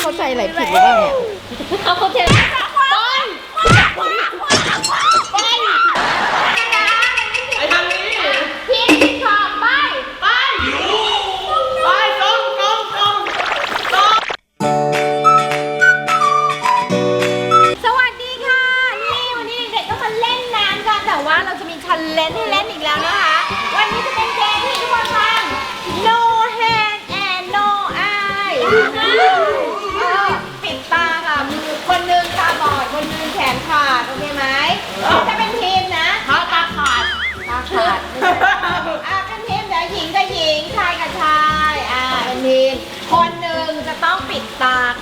เข้าใจอะไรผิดหรือเปล่าเนี่ยเอาคนเทนบอ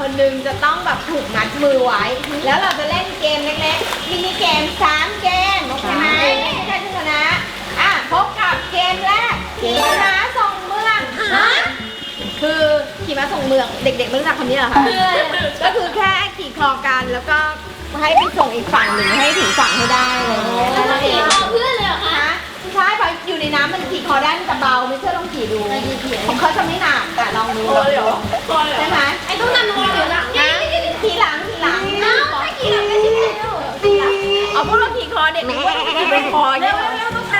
คนหนึ่งจะต้องแบบถูกมัดมือไว้ แล้วเราจะเล่นเกมเล็กๆมินิเกมสามเกมโอเคไหมไม่ใช่ชนะอะพบกับเกมแรกขี่ม้าส่งเมืองฮะคือขี่ม้าส่งเมืองเด็กๆไม่รู้จักคำนี้เหรอคะก็คือแค่ขี่คลอกันแล้วก็ให้ไปส่งอีกฝั่งหนึ่งให้ถึงฝั่งให้ได้อะไรอย่างเงี้ยแล้วเองเพื่อน ในน้ำมันขี่คอได้มันจะเบาไม่เชื่อลองขี่ดูของเขาจะไม่หนักแต่ลองดูลองดูใช่ไหมไอ้ต้องนำลงหรือหลังฮะขี่หลังขี่หลังเอ้าไม่กี่หลังก็ใช่แล้วเอาพวกเราขี่คอเด็กนี่ว่าขี่เป็นคอเนี่ย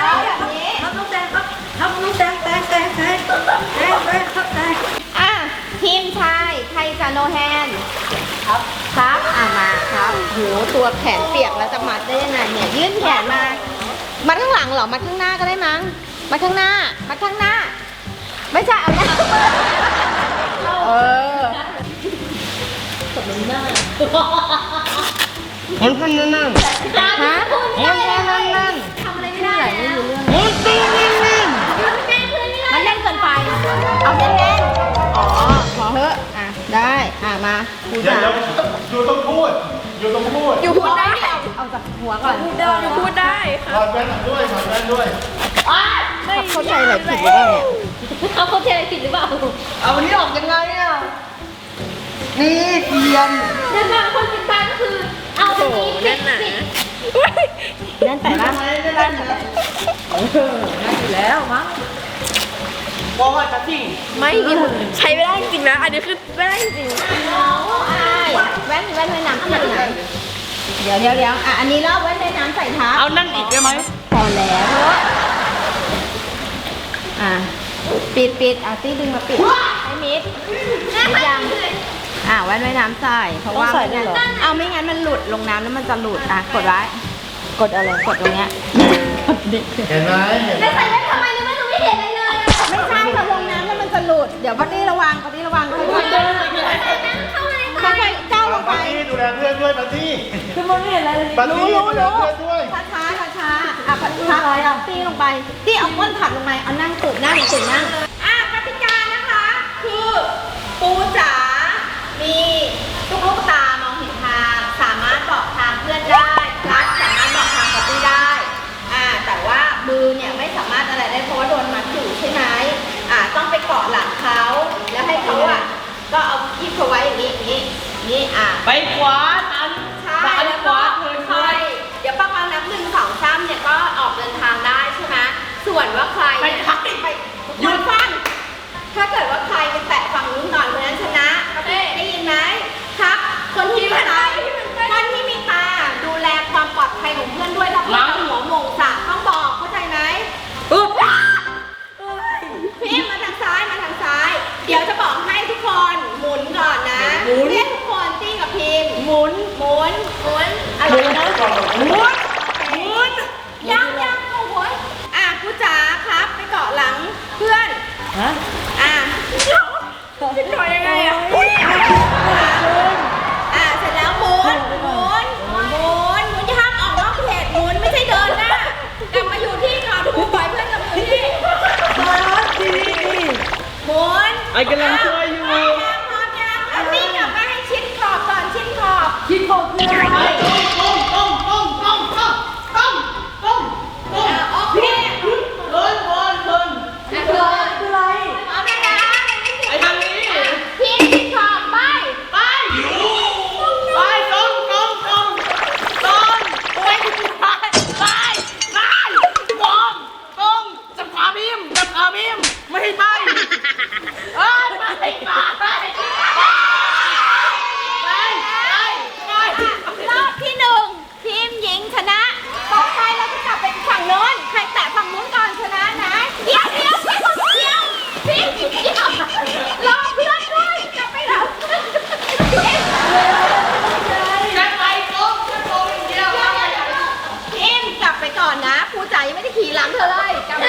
เอาแบบนี้ต้องแดงครับทำต้องแดงแดงแดงแดงแดงแดงครับแดงอะทีมชายใครจะโนแฮนครับครับอะมาครับโหตัวแขนเปียกแล้วจะมัดได้ยังไงเนี่ยยื่นแขนมา มัดข้างหลังเหรอ มัดข้างหน้าก็ได้มั้ง มัดข้างหน้า มัดข้างหน้า ไม่ใช่เอาหน้าเออคนพันนั่นนั่นฮะคนพันนั่นนั่นทำอะไรไม่ได้อะคนตีนั่นนั่นมันเล่นเกินไป เอาเล่นๆอ๋อ ขอเถอะ อะ ได้ อะ มาครูเดี๋ยวจ๋าเดี๋ยวอยู่ต้องพูด อยู่ต้องพูด อยู่พูดได้ เอาจากหัวก่อนพูดได้พูดได้ถอดแว่นด้วยถอดแว่นด้วยเข้าใจอะไรผิดหรือเปล่าเนี่ยเอาเขาเทอะไรผิดหรือเปล่า เอาวันนี้ออกยังไงอะ นี่เทียนเดินมาคนปิดตาก็คือ เอาอันนี้ปิดปิดเล่นแต่ละทำไมไม่ได้นะแล้วมั้งบอกว่าจะทิ้งไม่ใช้ไม่ได้จริงนะ อันนี้คือไม่ได้จริงน้องอายแว่นแว่นว่ายน้ำที่ไหน เดี๋ยวเดี๋ยวเดี๋ยวอะอันนี้เล่าแว่นว่ายน้ำใส่เท้าเอานั่นอีกได้ไหมพอแล้วอะปิดปิดเอาตี้ดึงมาปิดให้มิดมิดยังอะแว่นว่ายน้ำใส่เพราะว่าไม่งั้นเอาไม่งั้นมันหลุดลงน้ำแล้วมันจะหลุดอะกดไว้ กดอะไรกดตรงเนี้ยเห็นไหมเห็นไหมใส่แว่นทำไมนึกว่าหนูไม่เห็นอะไรเลยไม่ใช่เราลงน้ำแล้วมันจะหลุดเดี๋ยวพัดดี้ระวังพัดดี้ระวังค่อยๆเดินค่อยๆเจ้า ลงไปปาร์ตี้ดูแลเพื่อนด้วยปาร์ตี้คือมันไม่เห็นอะไรเลยปาร์ตี้รู้ดูรู้แลเพื่อนด้วยช้าช้าช้าช้าๆอะพัดช้าตี้ลงไป ตี้เอาก้นถัดลงไป เอานั่งตึกนั่งตึกนั่งอะกติกานะคะ คือปูจ๋า มีลูกลูกตามองเห็นทาง สามารถบอกทางเพื่อนได้พลัสสามารถบอกทางพัตตี้ได้ อ่า แต่ว่ามือเนี่ยไม่สามารถอะไรได้เพราะว่าโดนมัดอยู่ใช่ไหมอ่า ต้องไปเกาะหลังเขา แล้วให้เขาอะ ก็เอาคีบเขาไว้อย่างนี้อย่างนี้อย่าง นี้อ่าไปขวาทันใช่ซ้ายแล้วขก็วา ไอ้กำลังช่วยอยู่อัวิ่งกลับมาให้ชิ้นขอบก่อนชิดขอบ คิดโคตรเลยไอ้ต้งต้งต้งต้งต้งต้งต้งต้งโอเเดินเดินเดินอะไรอะไรนะไอ้ทานี้ชิดขอบไปไปไปตรงตรงตรงตรงไปไปไปไตรงจับขาบีมจับขาบีม ไม่ไปเอ้ยไม่ไปรอบที่หนึ่งทีมหญิงชนะต่อไปเราจะกลับไปฝั่งโน้น ใครแตะฝั่งนู้นก่อนชนะนะเดี๋ยวเดี๋ยวเดี๋ยวเดี๋ยวพี่เดี๋ยวรเพื่อนด้วยกลับไปแล้วจะไปโป๊ะจะโป๊ะอย่าเดียวทีมกลับไปก่อนนะครูจยังไม่ได้ขี่หลังเธอเลยกลับ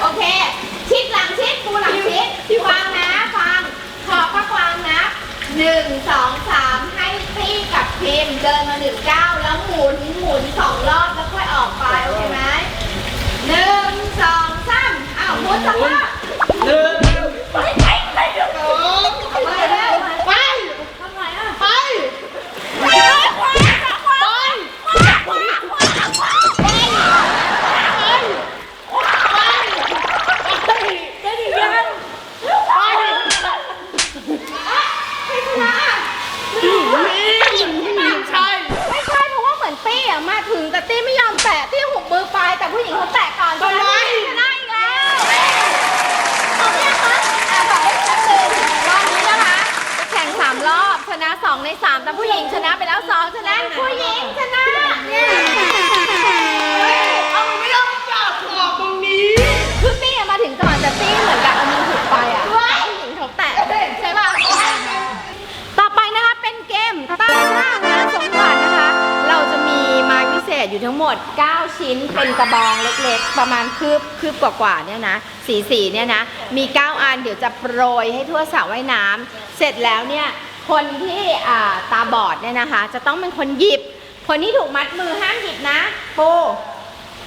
โอเค ชิดหลังชิดปูหลังชิดฟังนะฟังขอพระกวางนะหนึ่งสองสามให้ตี้กับพิมพ์เดินมาหนึ่งเก้าวแล้วหมุนหมุนสองรอบแล้วค่อยออกไปโอเคไหมหนึ่งสองสามอ้าวหมุนสองรอบหนึ่ง ไปเร็วไป ทำไมอะ ไป ขวาขวาขวาขวาขวาขวาขวาไป ได้ดียัง ให้ชนะ ไม่ใช่ ไม่ใช่เพราะว่าเหมือนตี้อะมาถึงแต่ตี้ไม่ยอมแตะตี้หุบมือไปแต่ผู้หญิงเขาแตะก่อนชนะชนะอีกแล้วเอาเนี่ยคะอะบอกให้ชัดเลยรอบนี้นะคะจะแข่งสามรอบชนะสองในสามแต่ ผู้หญิงชนะไปแล้วสองชนะผู้หญิงชนะเนี่ยเอามันไม่ต้องจับออกตรงนี้คือตี้อะมาถึงก่อนแต่ตี้เหมือนกับเอามือหุบไปอะผู้หญิงเขาแตะใช่ป่ะต่อไปนะคะเป็นเกมตั้งหน้างานสมบัตินะคะ เราจะมีไม้พิเศษอยู่ทั้งหมด 9 ชิ้นเป็นกระบองเล็กๆ ประมาณคืบคืบกว่าๆเนี่ยนะสีสีๆเนี่ยนะมี 9 อันเดี๋ยวจะโปรยให้ทั่วสระว่ายน้ำเสร็จแล้วเนี่ย คนที่อ่าตาบอดเนี่ยนะคะ จะต้องเป็นคนหยิบ คนที่ถูกมัดมือห้ามหยิบนะปู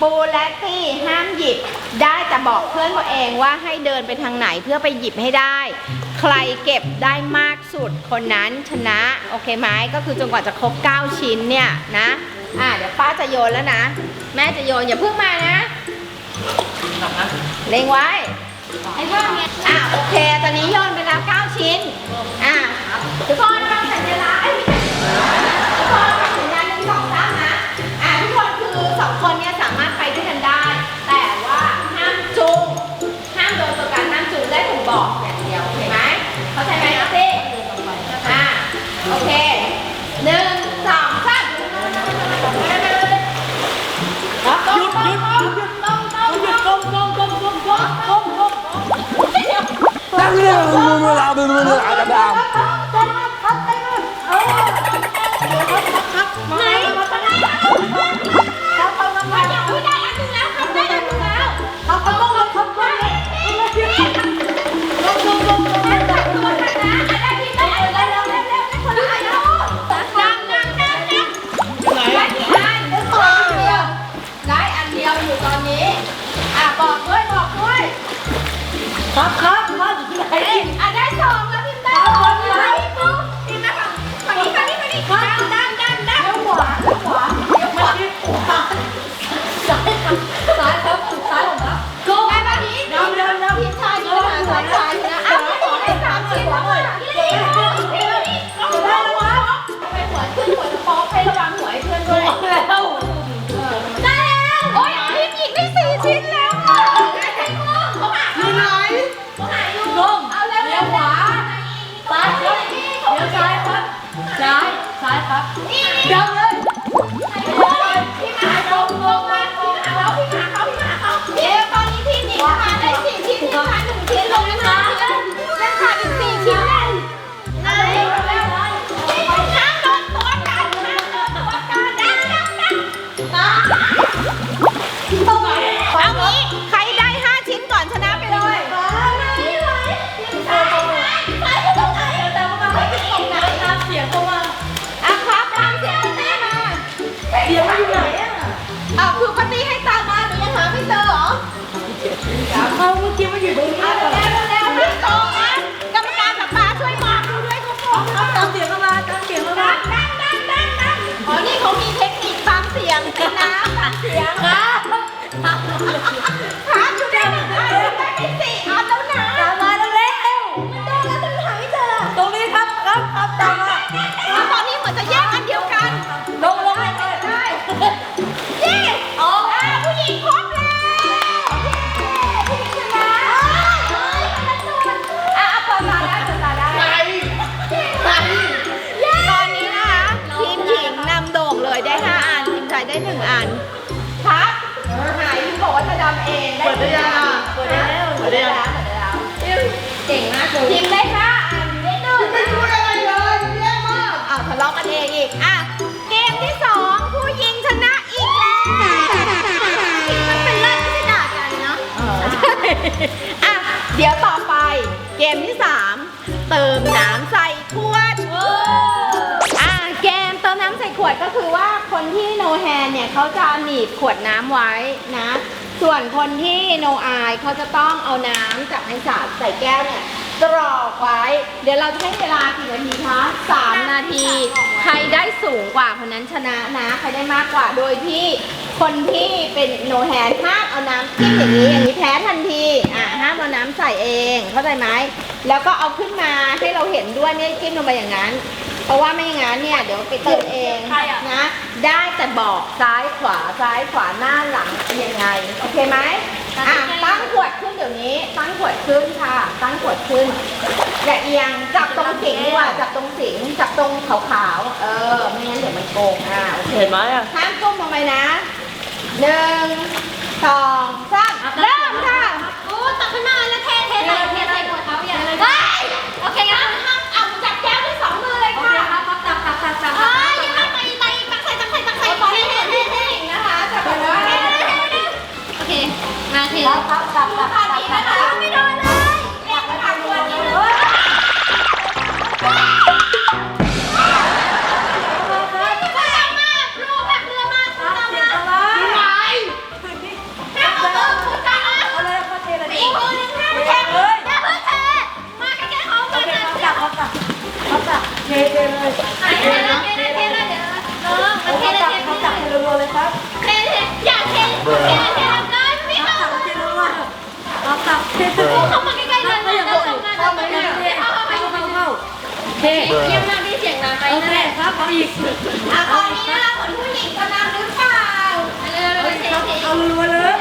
ปูและตี้ห้ามหยิบได้แต่บอกเพื่อนตัวเองว่าให้เดินไปทางไหนเพื่อไปหยิบให้ได้ ใครเก็บได้มากสุดคนนั้นชนะโอเคไหมก็คือจนกว่าจะครบ 9 ชิ้นเนี่ยนะอ่าเดี๋ยวป้าจะโยนแล้วนะ แม่จะโยนอย่าเพิ่งมานะเล็งไว้ไอ้เรื่องเนี้ยอะโอเค ตอนนี้โยนไปแล้ว 9 ชิ้นอะ ทุกคนฟังสัญลักษณ์ไอ้ยทุกคนฟังสัญญาณหนึ่งสองสามนะอะทุกคนคือสองคนเนี่ยสามารถไปด้วยกันได้ แต่ว่าห้ามจูงห้ามโดนตัวกันห้ามจูงได้ผมบอกอย่างเดียวโอเคไหมเข้าใจไหมนัตตี้อะโอเคหนึ่งสองสามหยุดหยุดหยุดหยุดต้องต้องหยุดก้มก้มก้มก้มก้มก้มก้ม Đang lên là làm được rồi, làm làm. ไหน ครับเดี๋ยวเลยพี่หาลงลงมาพี่หาเขาพี่หาเขาพี่หาเขาเดี๋ยวตอนนี้พี่หญิงมาได้สี่ชิ้นพี่หาหนึ่งชิ้นลงนะคะยังขาดอีกสี่ชิ้นเลยไหนเร็วพี่ห้ามโดนตัวกันห้ามโดนตัวกันดังดังดังนะตรงไหนเอา ครับครับอยู่ได้หนึ่งอันได้ไปสี่อันแล้วนะตามมาเร็วมันโดนแล้วจะหาไม่เจอตรงนี้ครับครับครับตามมาแล้วตอนนี้เหมือนจะแยกอันเดียวกันลงลงเลยได้เย้อ๋อผู้หญิงครบแล้วผู้หญิงชนะเฮ้ยมันละตัวอะเอาเปิดมาได้เปิดมาได้ไหนไหนตอนนี้นะคะทีมหญิงนำโด่งเลยได้ 5 อัน ทีมชายได้ 1 อันำเองเปิดได้ยังอะเปิดได้แล้วเปิดได้แล้วเก่งมากคุณพิมได้ค่ะอ่านได้ดูไม่รู้อะไรเลยเยอะมากอ้าวทะเลาะกันเองอีกอะเกมที่สองผู้หญิงชนะอีกแล้วมันเป็นเรื่องที่ด่ากันเนาะอะเดี๋ยวต่อไปเกมที่สามเติมน้ำ ก็คือว่าคนที่โนแฮนเนี่ยเขาจะหนีบขวดน้ำไว้นะ ส่วนคนที่โนอายเขาจะต้องเอาน้ำจากในสาใส่แก้วเนี่ยกรอกไว้ เดี๋ยวเราจะให้เวลากี่นาทีคะสามนาที ใครได้สูงกว่าคนนั้นชนะนะ ใครได้มากกว่า โดยที่คนที่เป็นโนแฮนห้ามเอาน้ำจิ้มอย่างนี้ อย่างนี้แพ้ทันที อะห้ามเอาน้ำใส่เอง เข้าใจไหม แล้วก็เอาขึ้นมาให้เราเห็นด้วยเนี่ยจิ้มลงไปอย่างนั้น เพราะว่าไม่อย่างนั้นเนี่ยเดี๋ยวไปเติมเองนะ ได้แต่บอกซ้ายขวาซ้ายขวาหน้าหลังยังไงโอเคไหมอะตั้งขวดขึ้นเดี๋ยวนี้ ตั้งขวดขึ้นค่ะ ตั้งขวดขึ้นอย่าเอียงจับตรงสิงดีกว่าจับตรงสิงจับตรงขาวๆเออไม่งั้นเดี๋ยวมันโกงอะโอเคเห็นไหมอะห้ามก้มลงไปนะหนึ่งสอง แล้วครับครับตักตักตักนะ เทเยี่ยมมากที่เสียงน้ำไปโอเคครับเอาอีกอะตอนนี้นะคะคนผู้หญิงกำลังหรือเปล่าเอารัวเลย